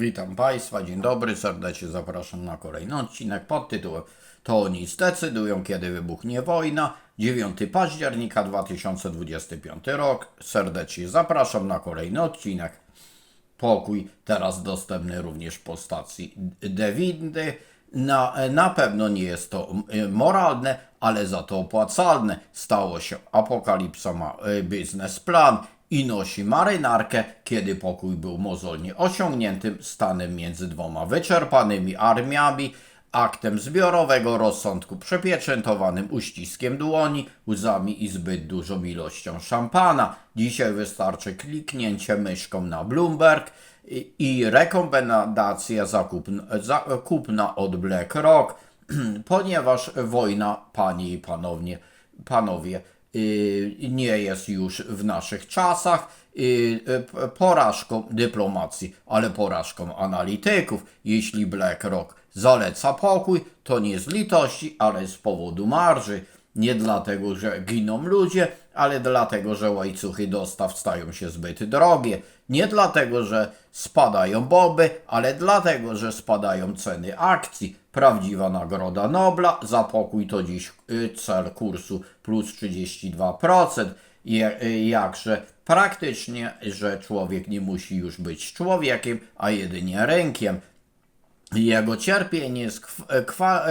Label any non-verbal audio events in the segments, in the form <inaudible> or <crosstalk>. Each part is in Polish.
Witam Państwa, dzień dobry, serdecznie zapraszam na kolejny odcinek pod tytułem To oni zdecydują, kiedy wybuchnie wojna. 9 października 2025 rok. Serdecznie zapraszam na kolejny odcinek. Pokój teraz dostępny również po stacji Dewindy. Na, na pewno nie jest to y, moralne, ale za to opłacalne. Stało się. Apokalipsa ma y, biznesplan i nosi marynarkę, kiedy pokój był mozolnie osiągniętym stanem między dwoma wyczerpanymi armiami, aktem zbiorowego rozsądku przepieczętowanym uściskiem dłoni, łzami i zbyt dużą ilością szampana. Dzisiaj wystarczy kliknięcie myszką na Bloomberg i, i rekomendacja zakupna, zakupna od BlackRock, <clears throat> ponieważ wojna, panie i panowie, panowie nie jest już w naszych czasach p- porażką dyplomacji, ale porażką analityków. Jeśli BlackRock zaleca pokój, to nie z litości, ale z powodu marży. Nie dlatego, że giną ludzie, ale dlatego, że łańcuchy dostaw stają się zbyt drogie. Nie dlatego, że spadają bomby, ale dlatego, że spadają ceny akcji. Prawdziwa nagroda Nobla za pokój to dziś y, cel kursu plus 32%. Je, y, jakże praktycznie, że człowiek nie musi już być człowiekiem, a jedynie rękiem. Jego cierpienie jest kw- kwa-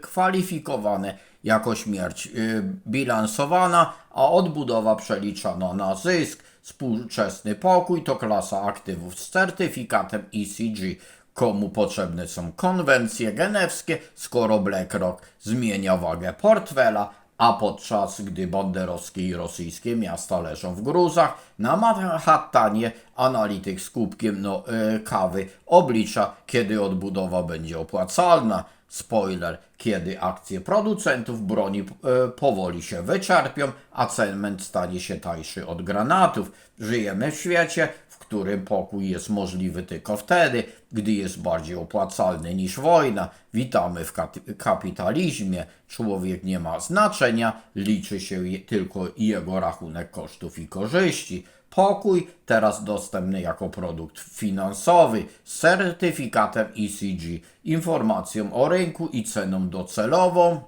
kwalifikowane jako śmierć y, bilansowana, a odbudowa przeliczana na zysk. Współczesny pokój to klasa aktywów z certyfikatem ECG. Komu potrzebne są konwencje genewskie, skoro BlackRock zmienia wagę portfela, a podczas gdy banderowskie i rosyjskie miasta leżą w gruzach, na Manhattanie analityk z kubkiem no, e, kawy oblicza, kiedy odbudowa będzie opłacalna. Spoiler, kiedy akcje producentów broni e, powoli się wyczerpią, a cement stanie się tańszy od granatów. Żyjemy w świecie, którym pokój jest możliwy tylko wtedy, gdy jest bardziej opłacalny niż wojna. Witamy w kapitalizmie. Człowiek nie ma znaczenia, liczy się tylko jego rachunek kosztów i korzyści. Pokój teraz dostępny jako produkt finansowy z certyfikatem ECG, informacją o rynku i ceną docelową.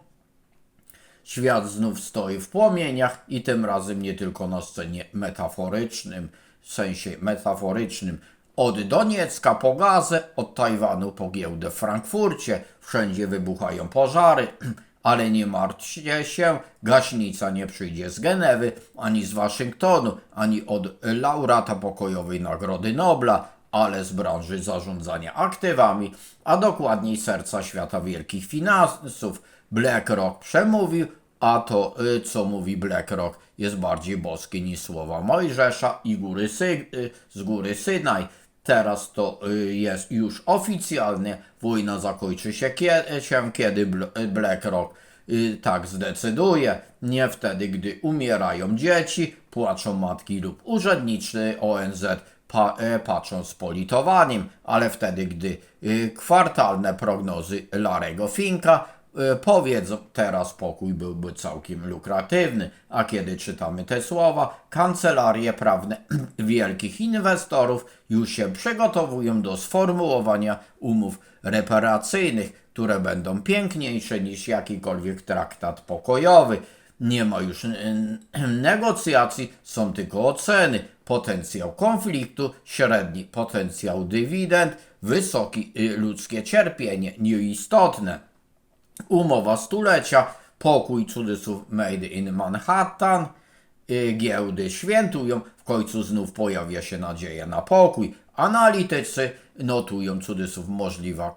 Świat znów stoi w płomieniach i tym razem nie tylko na scenie metaforycznym, w sensie metaforycznym. Od Doniecka po Gazę, od Tajwanu po giełdę w Frankfurcie, wszędzie wybuchają pożary, <clears throat> ale nie martwcie się, gaśnica nie przyjdzie z Genewy, ani z Waszyngtonu, ani od laureata pokojowej Nagrody Nobla, ale z branży zarządzania aktywami, a dokładniej serca świata wielkich finansów. BlackRock przemówił, a to, y, co mówi BlackRock, jest bardziej boskie niż słowa Mojżesza i góry Sy- y, z góry Synaj. Teraz to y, jest już oficjalnie. Wojna zakończy się, kie- się kiedy Bl- BlackRock tak zdecyduje. Nie wtedy, gdy umierają dzieci, płaczą matki lub urzędnicy ONZ pa, patrzą z politowaniem, ale wtedy, gdy kwartalne prognozy Larego Finka y, powiedzą, teraz pokój byłby całkiem lukratywny, a kiedy czytamy te słowa, kancelarie prawne <clears throat> wielkich inwestorów już się przygotowują do sformułowania umów reparacyjnych, które będą piękniejsze niż jakikolwiek traktat pokojowy. Nie ma już negocjacji, są tylko oceny. Potencjał konfliktu, średni potencjał dywidend, wysoki y, ludzkie cierpienie, nieistotne. Umowa stulecia, pokój cudzysłów made in Manhattan, y, giełdy świętują, w końcu znów pojawia się nadzieja na pokój. Analitycy notują cudzysłów możliwa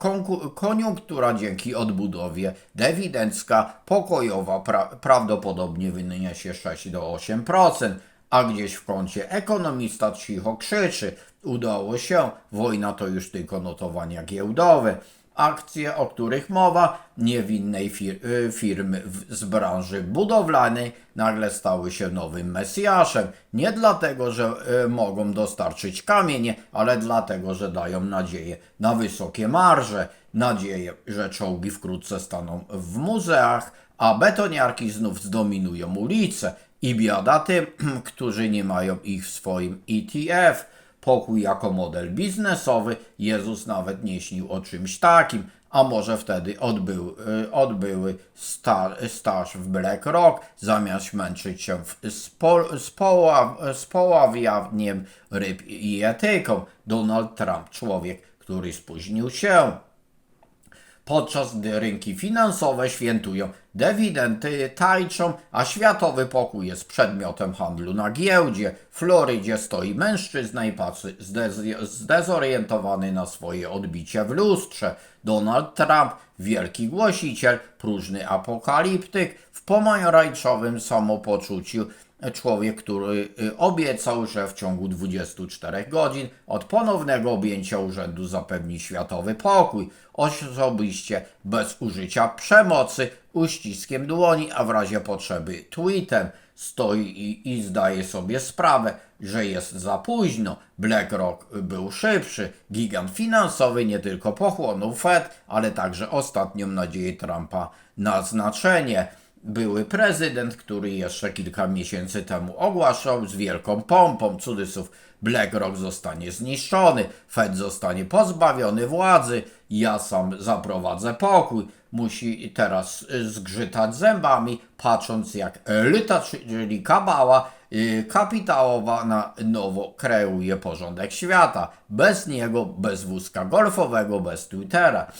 koniunktura dzięki odbudowie dywidencka pokojowa pra- prawdopodobnie wyniesie 6 do 8%, a gdzieś w kącie ekonomista cicho krzyczy udało się, wojna to już tylko notowania giełdowe. Akcje, o których mowa, niewinnej fir- y, firmy z branży budowlanej nagle stały się nowym mesjaszem. Nie dlatego, że y, mogą dostarczyć kamienie, ale dlatego, że dają nadzieję na wysokie marże. Nadzieję, że czołgi wkrótce staną w muzeach, a betoniarki znów zdominują ulice. I biada tym, <clears throat> którzy nie mają ich w swoim ETF. Pokój jako model biznesowy. Jezus nawet nie śnił o czymś takim, a może wtedy odbył, y, odbyły sta, staż w BlackRock, zamiast męczyć się w, z, po, z, poław, z poławianiem ryb i etyką. Donald Trump, człowiek, który spóźnił się podczas gdy rynki finansowe świętują, dywidendy tańczą, a światowy pokój jest przedmiotem handlu na giełdzie. W Florydzie stoi mężczyzna i patrzy zdez- zdezorientowany na swoje odbicie w lustrze. Donald Trump, wielki głosiciel, próżny apokaliptyk, w pomarańczowym samopoczuciu człowiek, który y, obiecał, że w ciągu 24 godzin od ponownego objęcia urzędu zapewni światowy pokój, osobiście bez użycia przemocy, uściskiem dłoni, a w razie potrzeby tweetem. Stoi i, i zdaje sobie sprawę, że jest za późno. BlackRock był szybszy. Gigant finansowy nie tylko pochłonął Fed, ale także ostatnią nadzieję Trumpa na znaczenie były prezydent, który jeszcze kilka miesięcy temu ogłaszał z wielką pompą, cudzysłów, BlackRock zostanie zniszczony, Fed zostanie pozbawiony władzy, ja sam zaprowadzę pokój. Musi teraz y, zgrzytać zębami, patrząc jak elita, czyli kabała y, kapitałowa na nowo kreuje porządek świata. Bez niego, bez wózka golfowego, bez Twittera.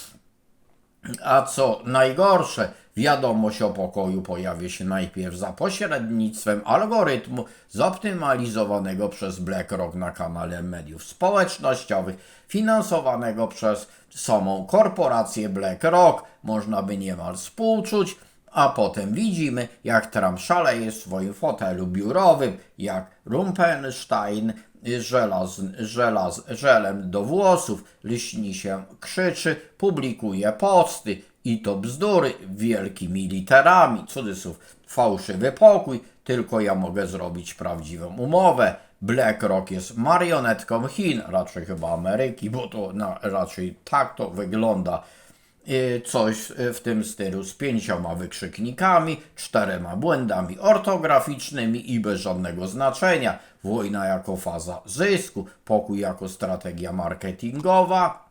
A co najgorsze, wiadomość o pokoju pojawi się najpierw za pośrednictwem algorytmu zoptymalizowanego przez BlackRock na kanale mediów społecznościowych, finansowanego przez samą korporację BlackRock. Można by niemal współczuć, a potem widzimy, jak Trump szaleje w swoim fotelu biurowym, jak Rumpenstein żelaz, żelaz, żelem do włosów, lśni się, krzyczy, publikuje posty i to bzdury wielkimi literami, cudzysłów, fałszywy pokój, tylko ja mogę zrobić prawdziwą umowę. BlackRock jest marionetką Chin, raczej chyba Ameryki, bo to raczej tak to wygląda. Coś w tym stylu z pięcioma wykrzyknikami, czterema błędami ortograficznymi i bez żadnego znaczenia. Wojna jako faza zysku, pokój jako strategia marketingowa.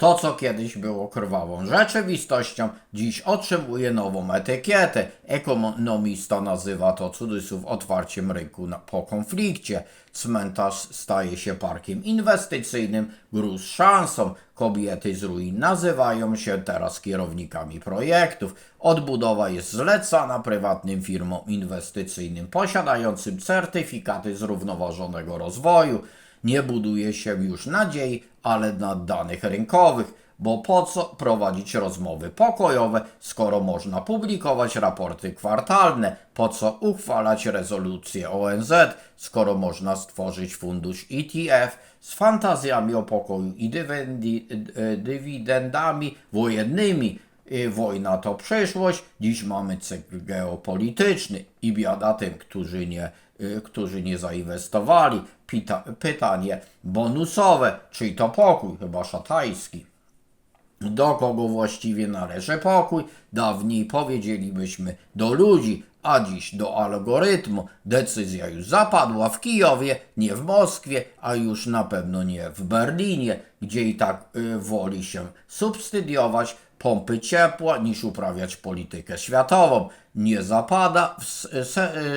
To, co kiedyś było krwawą rzeczywistością, dziś otrzymuje nową etykietę. Ekonomista nazywa to cudzysłów otwarciem rynku na, po konflikcie. Cmentarz staje się parkiem inwestycyjnym, gruz szansą. Kobiety z ruin nazywają się teraz kierownikami projektów. Odbudowa jest zlecana prywatnym firmom inwestycyjnym posiadającym certyfikaty zrównoważonego rozwoju. Nie buduje się już nadziei, ale na danych rynkowych, bo po co prowadzić rozmowy pokojowe, skoro można publikować raporty kwartalne, po co uchwalać rezolucje ONZ, skoro można stworzyć fundusz ETF z fantazjami o pokoju i y, dywidendami wojennymi. Y, Wojna to przyszłość, dziś mamy cykl geopolityczny i biada tym, którzy nie, y, którzy nie zainwestowali. Pita, pytanie bonusowe, czyli to pokój, chyba szatański. Do kogo właściwie należy pokój? Dawniej powiedzielibyśmy do ludzi, a dziś do algorytmu. Decyzja już zapadła w Kijowie, nie w Moskwie, a już na pewno nie w Berlinie, gdzie i tak y, woli się substydiować pompy ciepła niż uprawiać politykę światową. Nie zapada w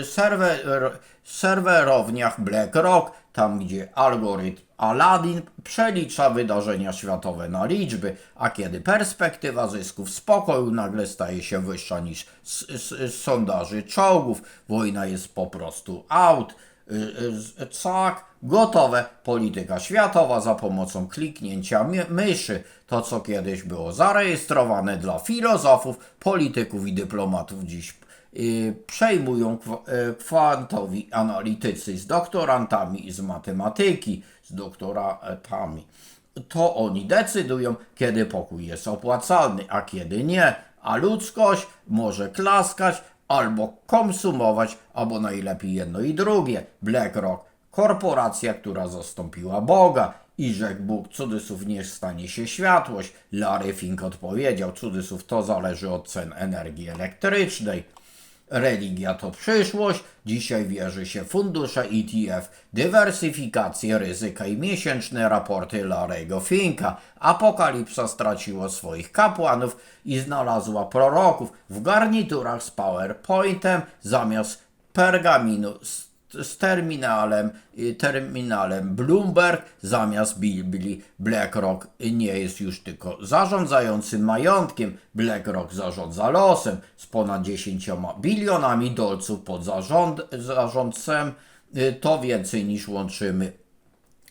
serwer, serwerowniach BlackRock, tam gdzie algorytm Aladdin przelicza wydarzenia światowe na liczby, a kiedy perspektywa zysków z pokoju nagle staje się wyższa niż z, z, sondaży czołgów, wojna jest po prostu out. Y, y, Cak, gotowe, polityka światowa za pomocą kliknięcia myszy. To, co kiedyś było zarejestrowane dla filozofów, polityków i dyplomatów, dziś y, przejmują kwa- y, kwantowi analitycy z doktorantami z matematyki, z doktoratami. To oni decydują, kiedy pokój jest opłacalny, a kiedy nie, a ludzkość może klaskać albo konsumować, albo najlepiej jedno i drugie. BlackRock, korporacja, która zastąpiła Boga. I rzekł Bóg, cudzysłów, niech stanie się światłość. Larry Fink odpowiedział, cudzysłów, to zależy od cen energii elektrycznej. Religia to przyszłość, dzisiaj wierzy się fundusze ETF, dywersyfikację ryzyka i miesięczne raporty Larego Finka. Apokalipsa straciło swoich kapłanów i znalazła proroków w garniturach z PowerPointem zamiast pergaminu z, z terminalem, y, terminalem Bloomberg zamiast Biblii. BlackRock nie jest już tylko zarządzającym majątkiem. BlackRock zarządza losem z ponad 10 bilionami dolców pod zarząd, zarządcem. Y, To więcej niż łączymy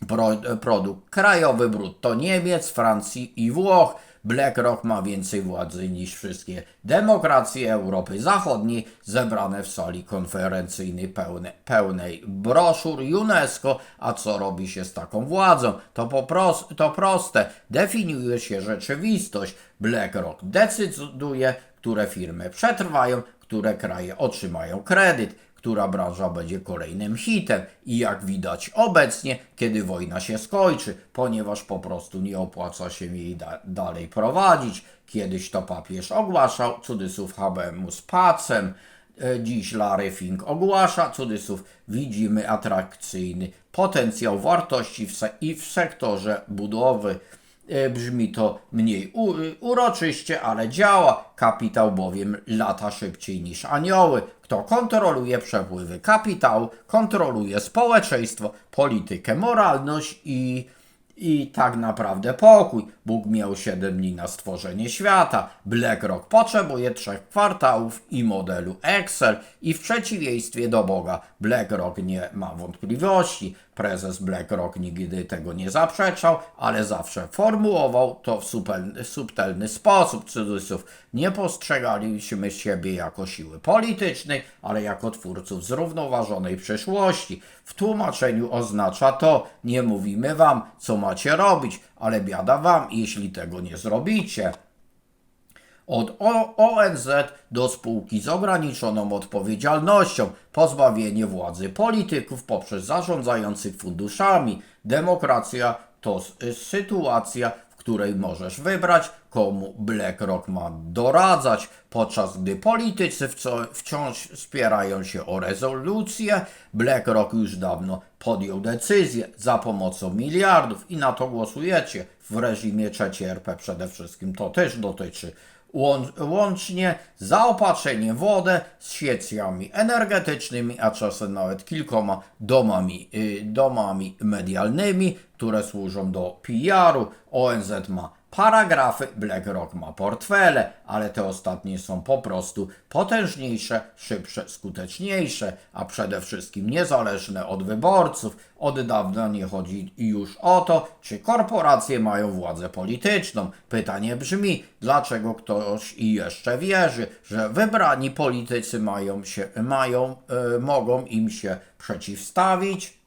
pro, produkt krajowy brutto Niemiec, Francji i Włoch. BlackRock ma więcej władzy niż wszystkie demokracje Europy Zachodniej zebrane w sali konferencyjnej pełne, pełnej broszur UNESCO. A co robi się z taką władzą? To, po pros, to proste. Definiuje się rzeczywistość. BlackRock decyduje, które firmy przetrwają, które kraje otrzymają kredyt która branża będzie kolejnym hitem i jak widać obecnie, kiedy wojna się skończy, ponieważ po prostu nie opłaca się jej da dalej prowadzić. Kiedyś to papież ogłaszał, cudzysłów habemus pacem, E, Dziś Larry Fink ogłasza, cudzysłów, widzimy atrakcyjny potencjał wartości w i w sektorze budowy. E, Brzmi to mniej uroczyście, ale działa. Kapitał bowiem lata szybciej niż anioły. Kto kontroluje przepływy kapitału, kontroluje społeczeństwo, politykę, moralność i, i tak naprawdę pokój. Bóg miał 7 dni na stworzenie świata. BlackRock potrzebuje trzech kwartałów i modelu Excel. I w przeciwieństwie do Boga, BlackRock nie ma wątpliwości. Prezes BlackRock nigdy tego nie zaprzeczał, ale zawsze formułował to w subtelny, subtelny sposób. Cudzysłów, nie postrzegaliśmy siebie jako siły politycznej, ale jako twórców zrównoważonej przyszłości. W tłumaczeniu oznacza to, nie mówimy wam, co macie robić, ale biada wam, jeśli tego nie zrobicie. Od ONZ do spółki z ograniczoną odpowiedzialnością, pozbawienie władzy polityków poprzez zarządzających funduszami. Demokracja to sytuacja, w której możesz wybrać, komu BlackRock ma doradzać, podczas gdy politycy wciąż spierają się o rezolucję. BlackRock już dawno podjął decyzję za pomocą miliardów i na to głosujecie w reżimie trzeciej RP przede wszystkim. To też dotyczy łącznie zaopatrzenie wodę z siecjami energetycznymi, a czasem nawet kilkoma domami, y, domami medialnymi, które służą do PR-u. ONZ ma paragrafy, BlackRock ma portfele, ale te ostatnie są po prostu potężniejsze, szybsze, skuteczniejsze, a przede wszystkim niezależne od wyborców. Od dawna nie chodzi już o to, czy korporacje mają władzę polityczną. Pytanie brzmi, dlaczego ktoś i jeszcze wierzy, że wybrani politycy mają się, mają, y, mogą im się przeciwstawić?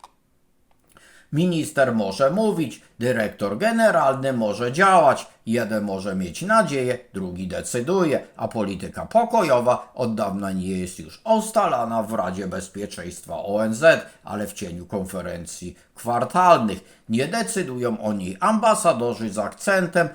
Minister może mówić, dyrektor generalny może działać, jeden może mieć nadzieję, drugi decyduje, a polityka pokojowa od dawna nie jest już ustalana w Radzie Bezpieczeństwa ONZ, ale w cieniu konferencji kwartalnych. Nie decydują o niej ambasadorzy z akcentem,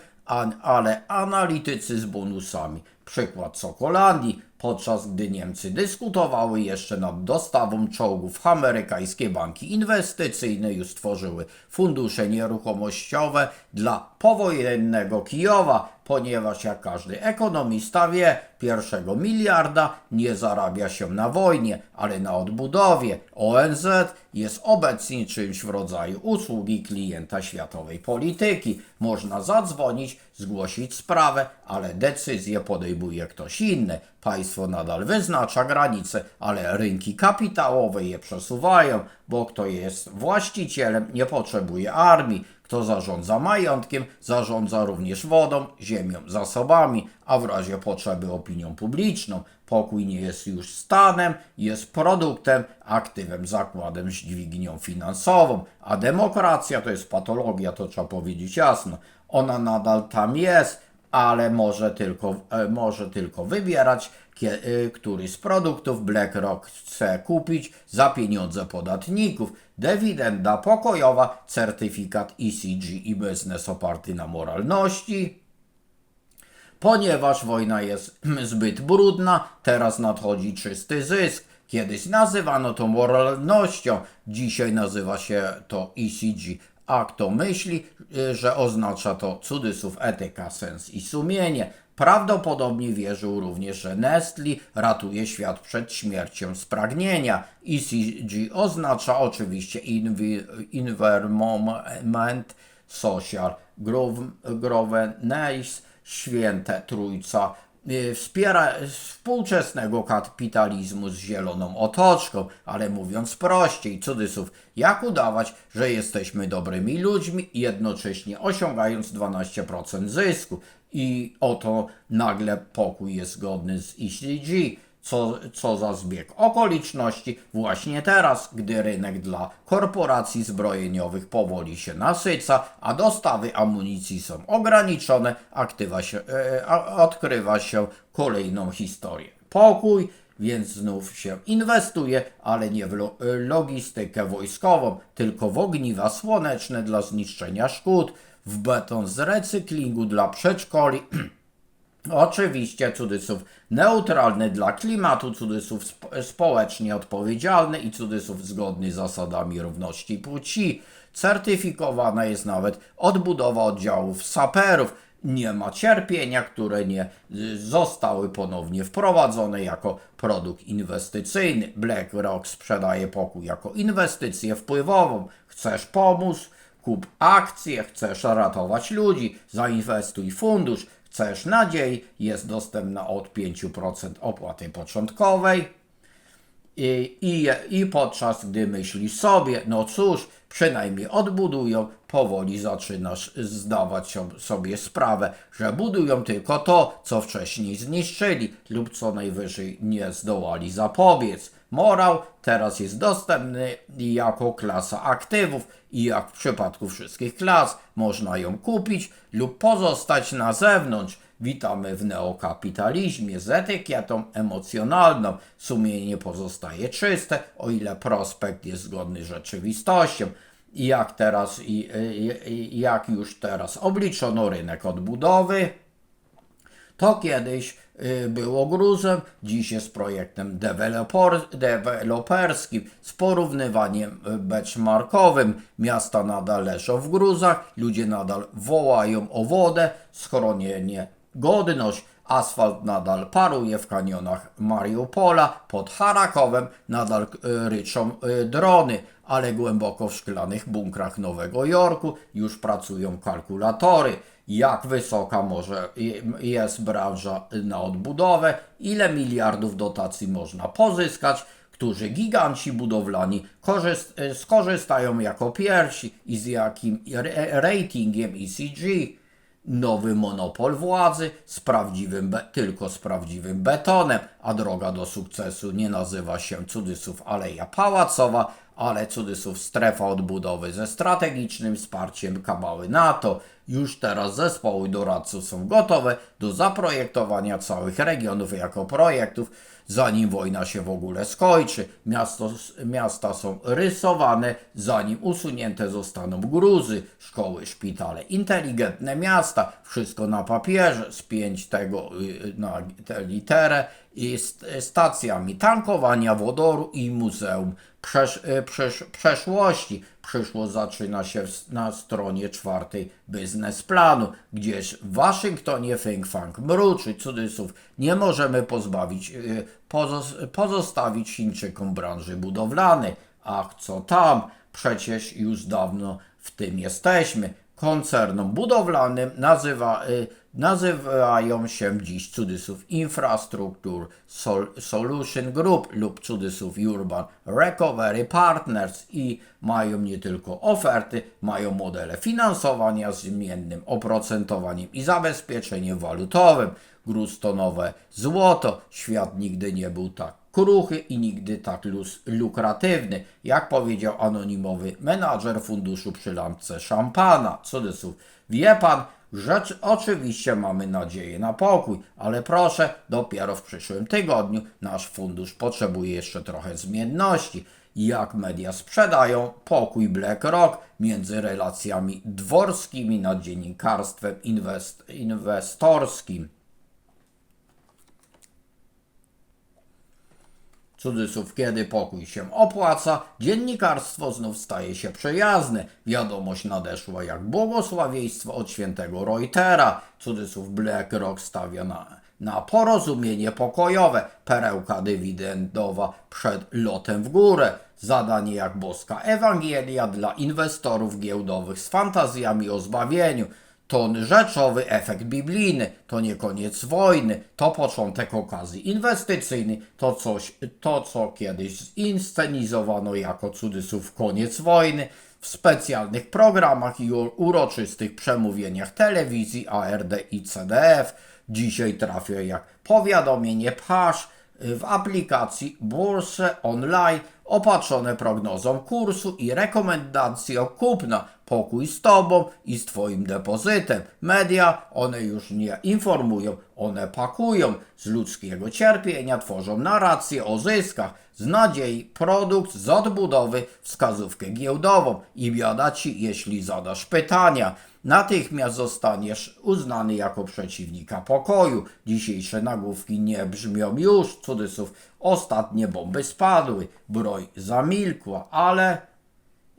ale analitycy z bonusami. Przykład Sokolandii, podczas gdy Niemcy dyskutowały jeszcze nad dostawą czołgów, amerykańskie banki inwestycyjne już stworzyły fundusze nieruchomościowe dla powojennego Kijowa, ponieważ jak każdy ekonomista wie, pierwszego miliarda nie zarabia się na wojnie, ale na odbudowie. ONZ jest obecnie czymś w rodzaju usługi klienta światowej polityki. Można zadzwonić, zgłosić sprawę, ale decyzję podejmuje ktoś inny. Państwo nadal wyznacza granice, ale rynki kapitałowe je przesuwają, bo kto jest właścicielem, nie potrzebuje armii. Kto zarządza majątkiem, zarządza również wodą, ziemią, zasobami, a w razie potrzeby opinią publiczną. Pokój nie jest już stanem, jest produktem, aktywem, zakładem, dźwignią finansową, a demokracja to jest patologia, to trzeba powiedzieć jasno. Ona nadal tam jest, ale może tylko, e, może tylko wybierać, y, który z produktów BlackRock chce kupić za pieniądze podatników. Dywidenda pokojowa, certyfikat ECG i biznes oparty na moralności. ponieważ wojna jest <clears throat> zbyt brudna, teraz nadchodzi czysty zysk. Kiedyś nazywano to moralnością, dzisiaj nazywa się to ECG. A kto myśli, y, że oznacza to cudzysłów etyka, sens i sumienie? Prawdopodobnie wierzył również, że Nestle ratuje świat przed śmiercią z pragnienia. ECG oznacza oczywiście Envi- Environment Social Grov- Governance, święte trójca wspiera współczesnego kapitalizmu z zieloną otoczką, ale mówiąc prościej, cudzysłów, jak udawać, że jesteśmy dobrymi ludźmi, jednocześnie osiągając 12% zysku. I oto nagle pokój jest zgodny z ECG. Co, co za zbieg okoliczności właśnie teraz, gdy rynek dla korporacji zbrojeniowych powoli się nasyca, a dostawy amunicji są ograniczone, aktywa się, e, odkrywa się kolejną historię. Pokój, więc znów się inwestuje, ale nie w lo- logistykę wojskową, tylko w ogniwa słoneczne dla zniszczenia szkód, w beton z recyklingu dla przedszkoli, <clears throat> Oczywiście cudzysłów neutralny dla klimatu, cudzysłów sp- społecznie odpowiedzialny i cudzysłów zgodny z zasadami równości płci. Certyfikowana jest nawet odbudowa oddziałów saperów. Nie ma cierpienia, które nie y, zostały ponownie wprowadzone jako produkt inwestycyjny. BlackRock sprzedaje pokój jako inwestycję wpływową. Chcesz pomóc? Kup akcje, chcesz ratować ludzi, zainwestuj fundusz, chcesz nadziei, jest dostępna od 5% opłaty początkowej. I, i, I podczas gdy myślisz sobie, no cóż, przynajmniej odbudują, powoli zaczynasz zdawać sobie sprawę, że budują tylko to, co wcześniej zniszczyli lub co najwyżej nie zdołali zapobiec. Morał teraz jest dostępny jako klasa aktywów i jak w przypadku wszystkich klas można ją kupić lub pozostać na zewnątrz. Witamy w neokapitalizmie z etykietą emocjonalną. Sumienie pozostaje czyste, o ile prospekt jest zgodny z rzeczywistością. I jak teraz, i, jak już teraz obliczono rynek odbudowy, to kiedyś y, było gruzem, dziś jest projektem deweloperskim z porównywaniem y, benchmarkowym. Miasta nadal leżą w gruzach, ludzie nadal wołają o wodę, schronienie, godność. Asfalt nadal paruje w kanionach Mariupola, pod Charakowem nadal y, ryczą y, drony, ale głęboko w szklanych bunkrach Nowego Jorku już pracują kalkulatory jak wysoka może jest branża na odbudowę, ile miliardów dotacji można pozyskać, którzy giganci budowlani korzyst, skorzystają jako pierwsi i z jakim ratingiem ECG. Nowy monopol władzy z prawdziwym, tylko z prawdziwym betonem, a droga do sukcesu nie nazywa się cudzysłów Aleja Pałacowa, ale cudzysłów strefa odbudowy ze strategicznym wsparciem kabały NATO. Już teraz zespoły doradców są gotowe do zaprojektowania całych regionów jako projektów, zanim wojna się w ogóle skończy. Miasto, miasta są rysowane, zanim usunięte zostaną gruzy, szkoły, szpitale, inteligentne miasta, wszystko na papierze, spięć tego y, na tę literę i st- stacjami tankowania wodoru i muzeum przesz, y, przesz, przeszłości. Przyszłość zaczyna się na stronie czwartej biznesplanu, gdzież w Waszyngtonie think tank mruczy, cudzysłów, nie możemy pozbawić, y, pozos- pozostawić Chińczykom branży budowlanej. Ach, co tam? Przecież już dawno w tym jesteśmy. Koncernom budowlanym nazywa, y, nazywają się dziś cudzysłów Infrastructure Sol, Solution Group lub cudzysłów Urban Recovery Partners i mają nie tylko oferty, mają modele finansowania z zmiennym oprocentowaniem i zabezpieczeniem walutowym. Gruz to nowe złoto. Świat nigdy nie był tak kruchy i nigdy tak lukratywny, jak powiedział anonimowy menadżer funduszu przy lampce szampana. Cudzysłów. Wie pan, rzecz oczywiście mamy nadzieję na pokój, ale proszę, dopiero w przyszłym tygodniu nasz fundusz potrzebuje jeszcze trochę zmienności. Jak media sprzedają pokój BlackRock między relacjami dworskimi nad dziennikarstwem inwest, inwestorskim. Cudzysłów, kiedy pokój się opłaca, dziennikarstwo znów staje się przyjazne. Wiadomość nadeszła jak błogosławieństwo od świętego Reutera. Cudzysłów, BlackRock stawia na, na porozumienie pokojowe. Perełka dywidendowa przed lotem w górę. Zadanie jak boska Ewangelia dla inwestorów giełdowych z fantazjami o zbawieniu. To rzeczowy efekt biblijny, to nie koniec wojny, to początek okazji inwestycyjny, to coś, to co kiedyś zinscenizowano jako cudzysłów koniec wojny w specjalnych programach i uroczystych przemówieniach telewizji ARD i CDF. Dzisiaj trafia jak powiadomienie pchasz w aplikacji Bursę Online opatrzone prognozą kursu i rekomendacją kupna. Pokój z Tobą i z Twoim depozytem. Media, one już nie informują, one pakują. Z ludzkiego cierpienia tworzą narrację o zyskach. Z nadziei produkt z odbudowy wskazówkę giełdową i biada Ci, jeśli zadasz pytania. Natychmiast zostaniesz uznany jako przeciwnika pokoju. Dzisiejsze nagłówki nie brzmią już, cudzysłów, ostatnie bomby spadły, broń zamilkła, ale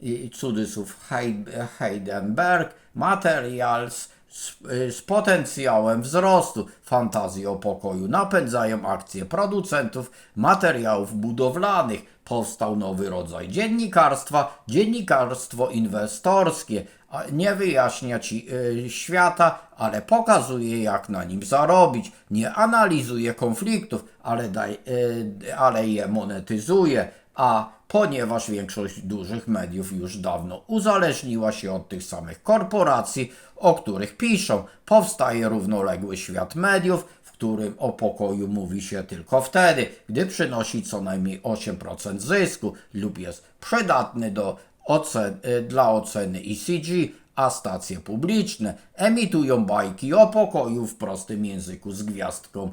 i cudzysłów Heid- Heidenberg Materials z, y, z potencjałem wzrostu. Fantazje o pokoju napędzają akcje producentów materiałów budowlanych. Powstał nowy rodzaj dziennikarstwa, dziennikarstwo inwestorskie. Nie wyjaśnia ci y, świata, ale pokazuje, jak na nim zarobić. Nie analizuje konfliktów, ale, daj, y, ale je monetyzuje. A ponieważ większość dużych mediów już dawno uzależniła się od tych samych korporacji, o których piszą, powstaje równoległy świat mediów, w którym o pokoju mówi się tylko wtedy, gdy przynosi co najmniej 8% zysku lub jest przydatny do ocen, y, dla oceny ECG, a stacje publiczne emitują bajki o pokoju w prostym języku z gwiazdką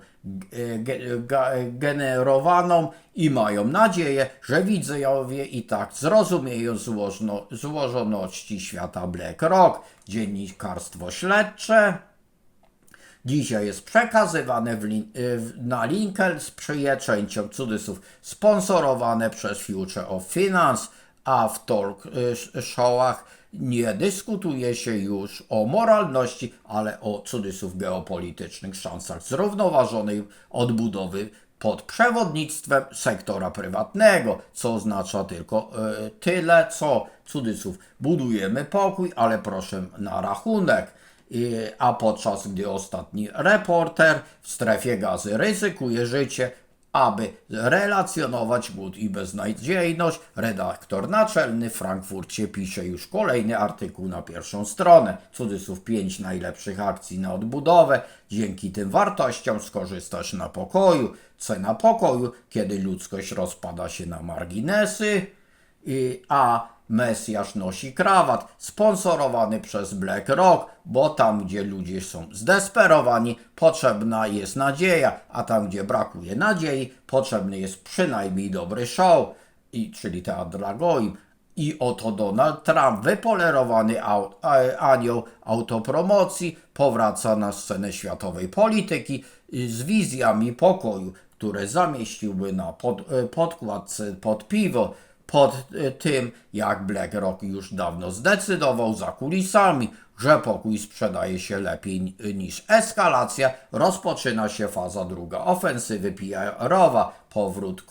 ge- ga- generowaną i mają nadzieję, że widzowie i tak zrozumieją złożno, złożoności świata BlackRock. Dziennikarstwo śledcze dzisiaj jest przekazywane w- na linkę z przyjęciem cudzysłów sponsorowane przez Future of Finance, a w talk sh- showach nie dyskutuje się już o moralności, ale o cudzysłów geopolitycznych szansach zrównoważonej odbudowy pod przewodnictwem sektora prywatnego, co oznacza tylko y, tyle, co cudzysłów budujemy pokój, ale proszę na rachunek. A podczas gdy ostatni reporter w strefie gazy ryzykuje życie, aby relacjonować głód i beznadziejność, redaktor naczelny w Frankfurcie pisze już kolejny artykuł na pierwszą stronę. Cudzysłów 5 najlepszych akcji na odbudowę. Dzięki tym wartościom skorzystasz na pokoju. Cena pokoju, kiedy ludzkość rozpada się na marginesy, a Mesjasz nosi krawat, sponsorowany przez BlackRock, bo tam, gdzie ludzie są zdesperowani, potrzebna jest nadzieja, a tam, gdzie brakuje nadziei, potrzebny jest przynajmniej dobry show, i, czyli teatr dla goim. I oto Donald Trump, wypolerowany a, anioł autopromocji, powraca na scenę światowej polityki y, z wizjami pokoju, które zamieściłby na pod, y, podkładce pod piwo pod y, tym, jak BlackRock już dawno zdecydował za kulisami, że pokój sprzedaje się lepiej ni- niż eskalacja, rozpoczyna się faza druga ofensywy PR-owa, powrót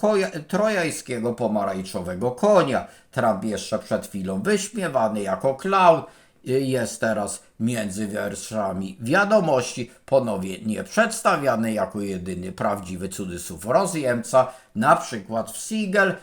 trojańskiego pomarańczowego konia. Trump jeszcze przed chwilą wyśmiewany jako clown, y, jest teraz między wierszami wiadomości, ponownie nie przedstawiany jako jedyny prawdziwy cudzysłów rozjemca, na przykład w Siegel,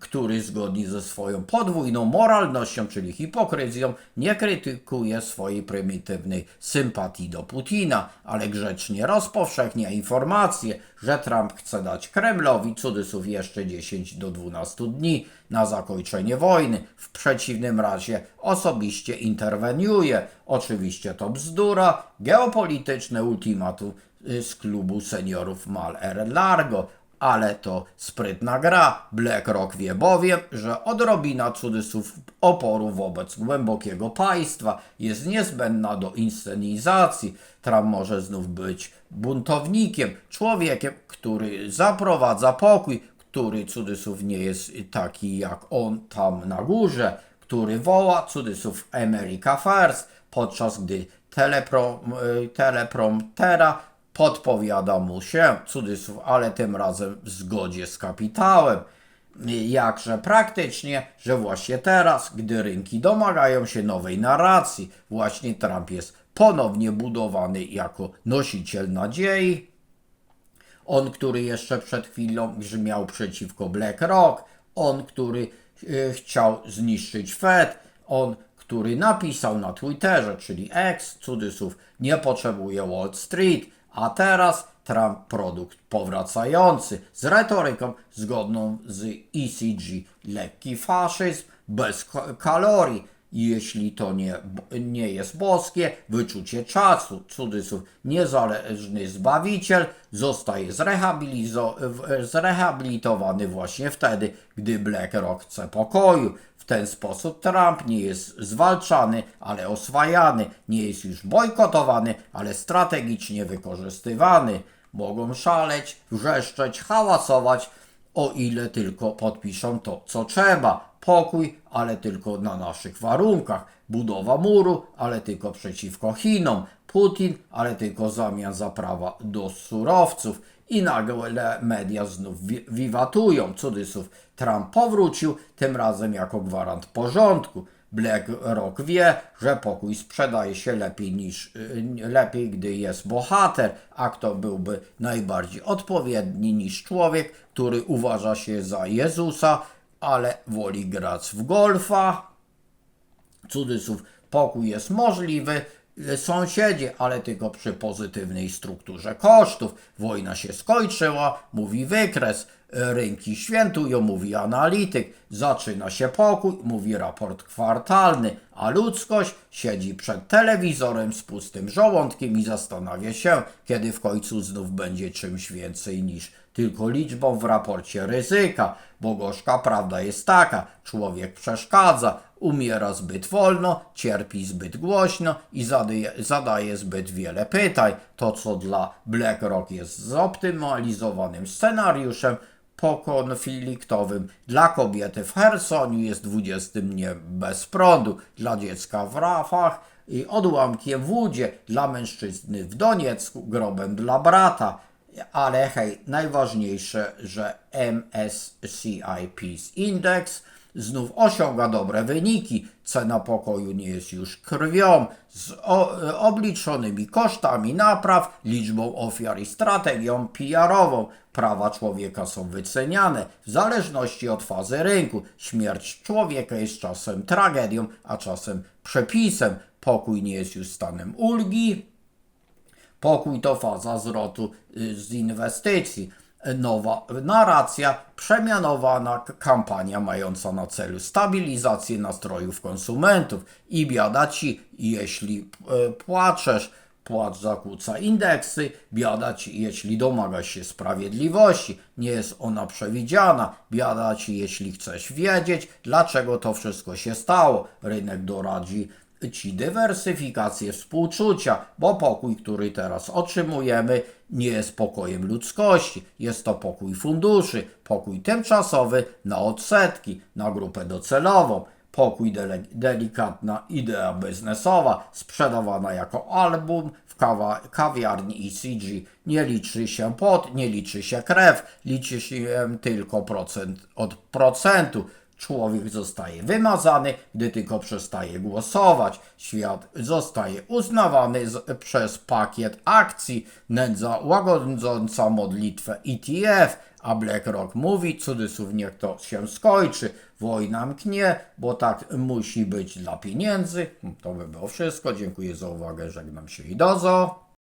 który zgodnie ze swoją podwójną moralnością, czyli hipokryzją, nie krytykuje swojej prymitywnej sympatii do Putina, ale grzecznie rozpowszechnia informację, że Trump chce dać Kremlowi cudzysłów jeszcze 10 do 12 dni na zakończenie wojny. W przeciwnym razie osobiście interweniuje. Oczywiście to bzdura, geopolityczne ultimatum y, z klubu seniorów Mal. Largo, ale to sprytna gra. BlackRock wie bowiem, że odrobina cudzysłów oporu wobec głębokiego państwa jest niezbędna do inscenizacji. Trump może znów być buntownikiem, człowiekiem, który zaprowadza pokój, który cudzysłów nie jest taki jak on tam na górze, który woła cudzysłów America First, podczas gdy teleprom, y, telepromptera podpowiada mu się cudzysłów, ale tym razem w zgodzie z kapitałem. Jakże praktycznie, że właśnie teraz, gdy rynki domagają się nowej narracji, właśnie Trump jest ponownie budowany jako nosiciel nadziei. On, który jeszcze przed chwilą grzmiał przeciwko BlackRock, on, który e, chciał zniszczyć Fed, on, który napisał na Twitterze, czyli X, cudzysłów, nie potrzebuje Wall Street, a teraz Trump produkt powracający z retoryką zgodną z ECG, lekki faszyzm, bez ka- kalorii, jeśli to nie, nie jest boskie, wyczucie czasu, cudzysłów, niezależny zbawiciel zostaje zrehabilizo- zrehabilitowany właśnie wtedy, gdy BlackRock chce pokoju. W ten sposób Trump nie jest zwalczany, ale oswajany, nie jest już bojkotowany, ale strategicznie wykorzystywany. Mogą szaleć, wrzeszczeć, hałasować, o ile tylko podpiszą to, co trzeba. Pokój, ale tylko na naszych warunkach. Budowa muru, ale tylko przeciwko Chinom. Putin, ale tylko zamian za prawa do surowców. I nagle media znów wi- wiwatują. Cudzysłów, Trump powrócił, tym razem jako gwarant porządku. BlackRock wie, że pokój sprzedaje się lepiej niż y, lepiej, gdy jest bohater, a kto byłby najbardziej odpowiedni niż człowiek, który uważa się za Jezusa, ale woli grać w golfa. Cudzysłów, pokój jest możliwy, y, sąsiedzie, ale tylko przy pozytywnej strukturze kosztów. Wojna się skończyła, mówi wykres. Rynki świętują, mówi analityk. Zaczyna się pokój, mówi raport kwartalny, a ludzkość siedzi przed telewizorem z pustym żołądkiem i zastanawia się, kiedy w końcu znów będzie czymś więcej niż tylko liczbą w raporcie ryzyka, bo gorzka prawda jest taka, człowiek przeszkadza, umiera zbyt wolno, cierpi zbyt głośno i zadaje, zadaje zbyt wiele pytań. To, co dla BlackRock jest zoptymalizowanym scenariuszem, pokonfliktowym. Dla kobiety w Hersoniu jest 20 dniem bez prądu, dla dziecka w Rafach i odłamkiem w Łudzie, dla mężczyzny w Doniecku, grobem dla brata. Ale hej, najważniejsze, że MSCI Peace Index znów osiąga dobre wyniki. Cena pokoju nie jest już krwią, z o, obliczonymi kosztami napraw, liczbą ofiar i strategią PR-ową. Prawa człowieka są wyceniane w zależności od fazy rynku. Śmierć człowieka jest czasem tragedią, a czasem przepisem. Pokój nie jest już stanem ulgi, Pokój to faza zwrotu y, z inwestycji. Nowa narracja, przemianowana kampania mająca na celu stabilizację nastrojów konsumentów. I biada ci, jeśli e, płaczesz, płacz zakłóca indeksy, biada ci, jeśli domagasz się sprawiedliwości, nie jest ona przewidziana, biada ci, jeśli chcesz wiedzieć, dlaczego to wszystko się stało. Rynek doradzi ci dywersyfikację współczucia, bo pokój, który teraz otrzymujemy, nie jest pokojem ludzkości. Jest to pokój funduszy, pokój tymczasowy na odsetki, na grupę docelową. Pokój dele- delikatna idea biznesowa, sprzedawana jako album w kawa- kawiarni ECG. Nie liczy się pot, nie liczy się krew, liczy się tylko procent od procentu. Człowiek zostaje wymazany, gdy tylko przestaje głosować. Świat zostaje uznawany z, przez pakiet akcji, nędza łagodząca modlitwę ETF, a BlackRock mówi, cudzysłów niech to się skończy, wojna mknie, bo tak musi być dla pieniędzy. To by było wszystko, dziękuję za uwagę, żegnam się i dozo.